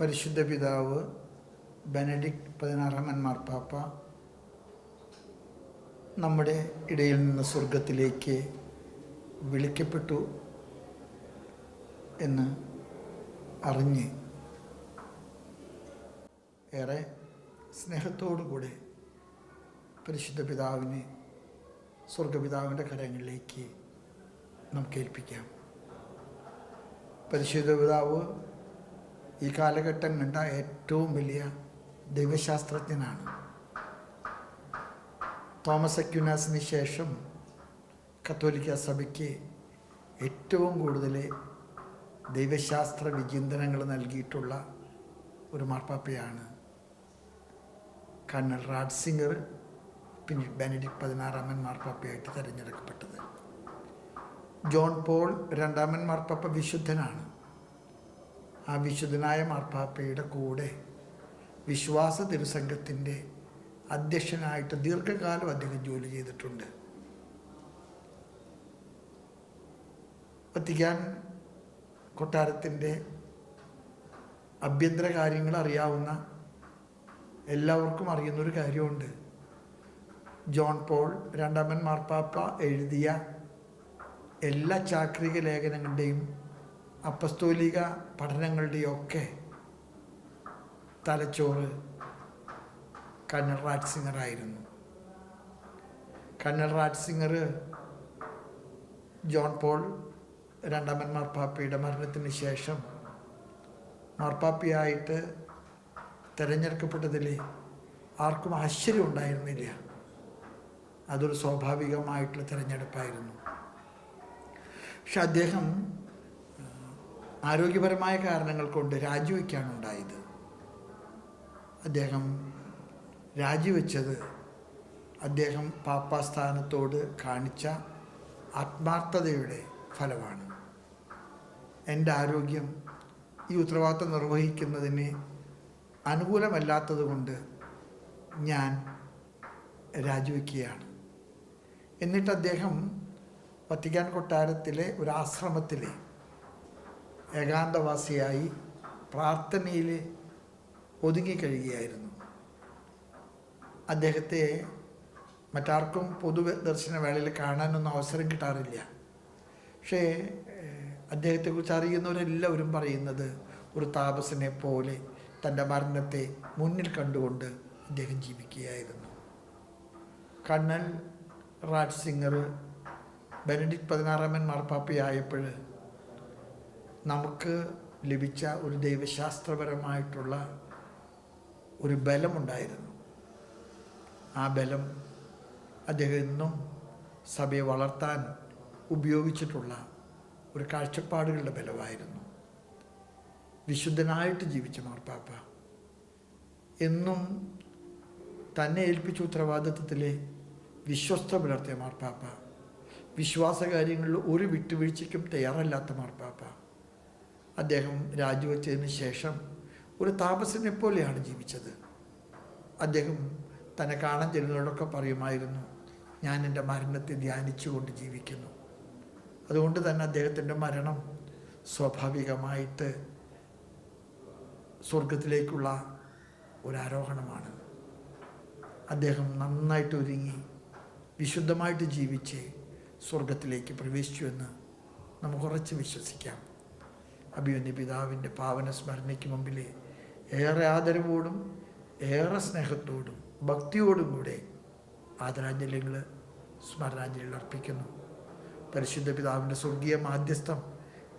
പരിശുദ്ധ പിതാവ് ബെനഡിക്ട് പതിനാറാമൻ മാർപ്പാപ്പ നമ്മുടെ ഇടയിൽ നിന്ന് സ്വർഗത്തിലേക്ക് വിളിക്കപ്പെട്ടു എന്ന് അറിഞ്ഞ് ഏറെ സ്നേഹത്തോടുകൂടെ പരിശുദ്ധ പിതാവിനെ സ്വർഗപിതാവിന്റെ കരങ്ങളിലേക്ക് നമുക്ക് ഏൽപ്പിക്കാം. പരിശുദ്ധ പിതാവ് ഈ കാലഘട്ടം കണ്ട ഏറ്റവും വലിയ ദൈവശാസ്ത്രജ്ഞനാണ്. തോമസ് അക്യുനാസിന് ശേഷം കത്തോലിക്ക സഭയ്ക്ക് ഏറ്റവും കൂടുതൽ ദൈവശാസ്ത്ര വിചിന്തനങ്ങൾ നൽകിയിട്ടുള്ള ഒരു മാർപ്പാപ്പയാണ് കർണൽ റാഡ്സിംഗർ പിന്നീട് ബെനഡിക് പതിനാറാമൻ മാർപ്പാപ്പയായിട്ട് തിരഞ്ഞെടുക്കപ്പെട്ടത്. ജോൺ പോൾ രണ്ടാമൻ മാർപ്പാപ്പ വിശുദ്ധനാണ്. ആ വിശുദ്ധനായ മാർപ്പാപ്പയുടെ കൂടെ വിശ്വാസ തിരുസംഘത്തിന്റെ അധ്യക്ഷനായിട്ട് ദീർഘകാലം അദ്ദേഹം ജോലി ചെയ്തിട്ടുണ്ട്. വത്തിക്കാൻ കൊട്ടാരത്തിന്റെ ആഭ്യന്തര കാര്യങ്ങൾ അറിയാവുന്ന എല്ലാവർക്കും അറിയുന്നൊരു കാര്യമുണ്ട്. ജോൺ പോൾ രണ്ടാമൻ മാർപ്പാപ്പ എഴുതിയ എല്ലാ ചാക്രിക ലേഖനങ്ങളുടെയും അപ്പസ്തോലിക പഠനങ്ങളുടെയൊക്കെ തലച്ചോറ് കണ്ണൽ റാറ്റ് ആയിരുന്നു കണ്ണൽ റാറ്റ് ജോൺ പോൾ രണ്ടാമൻ മാർപ്പാപ്പയുടെ മരണത്തിന് ശേഷം മാർപ്പാപ്പയായിട്ട് തിരഞ്ഞെടുക്കപ്പെട്ടതിൽ ആർക്കും ആശ്ചര്യം ഉണ്ടായിരുന്നില്ല. അതൊരു സ്വാഭാവികമായിട്ടുള്ള തിരഞ്ഞെടുപ്പായിരുന്നു. പക്ഷെ അദ്ദേഹം ആരോഗ്യപരമായ കാരണങ്ങൾ കൊണ്ട് രാജിവെക്കാണ് ഉണ്ടായത്. അദ്ദേഹം രാജിവെച്ചത് അദ്ദേഹം പാപ്പാസ്ഥാനത്തോട് കാണിച്ച ആത്മാർത്ഥതയുടെ ഫലമാണ്. എന്റെ ആരോഗ്യം ഈ ഉത്തരവാദിത്വം നിർവഹിക്കുന്നതിന് അനുകൂലമല്ലാത്തത് കൊണ്ട് ഞാൻ രാജിവെക്കുകയാണ്. എന്നിട്ട് അദ്ദേഹം വത്തിക്കാൻ കൊട്ടാരത്തിലെ ഒരു ആശ്രമത്തിലെ ഏകാന്തവാസിയായി പ്രാർത്ഥനയിൽ ഒതുങ്ങിക്കഴിയുകയായിരുന്നു. അദ്ദേഹത്തെ മറ്റാർക്കും പൊതു ദർശന വേളയിൽ കാണാനൊന്നും അവസരം കിട്ടാറില്ല. പക്ഷേ അദ്ദേഹത്തെക്കുറിച്ച് അറിയുന്നവരെല്ലാവരും പറയുന്നത് ഒരു താപസനെ പോലെ തന്റെ മരണത്തെ മുന്നിൽ കണ്ടുകൊണ്ട് അദ്ദേഹം ജീവിക്കുകയായിരുന്നു. കണ്ണൻ രാജ് സിംഗർ ബെനഡിക്ട് പതിനാറാമൻ മാർപ്പാപ്പയായപ്പോൾ നമുക്ക് ലഭിച്ച ഒരു ദൈവശാസ്ത്രപരമായിട്ടുള്ള ഒരു ബലമുണ്ടായിരുന്നു. ആ ബലം അദ്ദേഹം ഇന്നും സഭയെ വളർത്താൻ ഉപയോഗിച്ചിട്ടുള്ള ഒരു കാഴ്ചപ്പാടുകളുടെ ബലമായിരുന്നു. വിശുദ്ധനായിട്ട് ജീവിച്ച മാർപ്പാപ്പ എന്നും തന്നെ ഏൽപ്പിച്ച ഉത്തരവാദിത്വത്തിലെ വിശ്വസ്ത പുലർത്തിയ മാർപ്പാപ്പ. വിശ്വാസകാര്യങ്ങളിൽ ഒരു വിട്ടുവീഴ്ചയ്ക്കും തയ്യാറല്ലാത്ത മാർപ്പാപ്പ. അദ്ദേഹം രാജിവെച്ചതിന് ശേഷം ഒരു താപസനെ പോലെയാണ് ജീവിച്ചത്. അദ്ദേഹം തന്നെ കാണാൻ ചെല്ലുന്നവരോടൊക്കെ പറയുമായിരുന്നു ഞാൻ എന്റെ മരണത്തെ ധ്യാനിച്ചുകൊണ്ട് ജീവിക്കുന്നു. അതുകൊണ്ട് തന്നെ അദ്ദേഹത്തിന്റെ മരണം സ്വാഭാവികമായിട്ട് സ്വർഗത്തിലേക്കുള്ള ഒരാരോഹണമാണ് അദ്ദേഹം നന്നായിട്ട് ഒരുങ്ങി വിശുദ്ധമായിട്ട് ജീവിച്ച് സ്വർഗത്തിലേക്ക് പ്രവേശിച്ചു എന്ന് നമുക്ക് ഉറച്ച് വിശ്വസിക്കാം. അഭിമന്യ പിതാവിന്റെ പാവന സ്മരണയ്ക്ക് മുമ്പിലെ ഏറെ ആദരവോടും ഏറെ സ്നേഹത്തോടും ഭക്തിയോടും കൂടെ ആദരാഞ്ജലികൾ സ്മരണാഞ്ജലികൾ അർപ്പിക്കുന്നു. പരിശുദ്ധ പിതാവിന്റെ സ്വർഗീയ മാധ്യസ്ഥം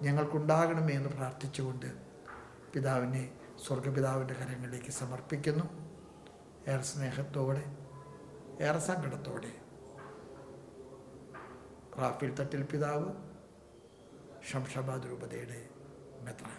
ഞങ്ങൾക്കുണ്ടാകണമേ എന്ന് പ്രാർത്ഥിച്ചുകൊണ്ട് പിതാവിനെ സ്വർഗപിതാവിന്റെ കരങ്ങളിലേക്ക് സമർപ്പിക്കുന്നു. ഏറെ സ്നേഹത്തോടെ ഏറെ സങ്കടത്തോടെ. റാഫിൽ തട്ടിൽ പിതാവ് ഷംഷാബാദ് രൂപതയുടെ በጣም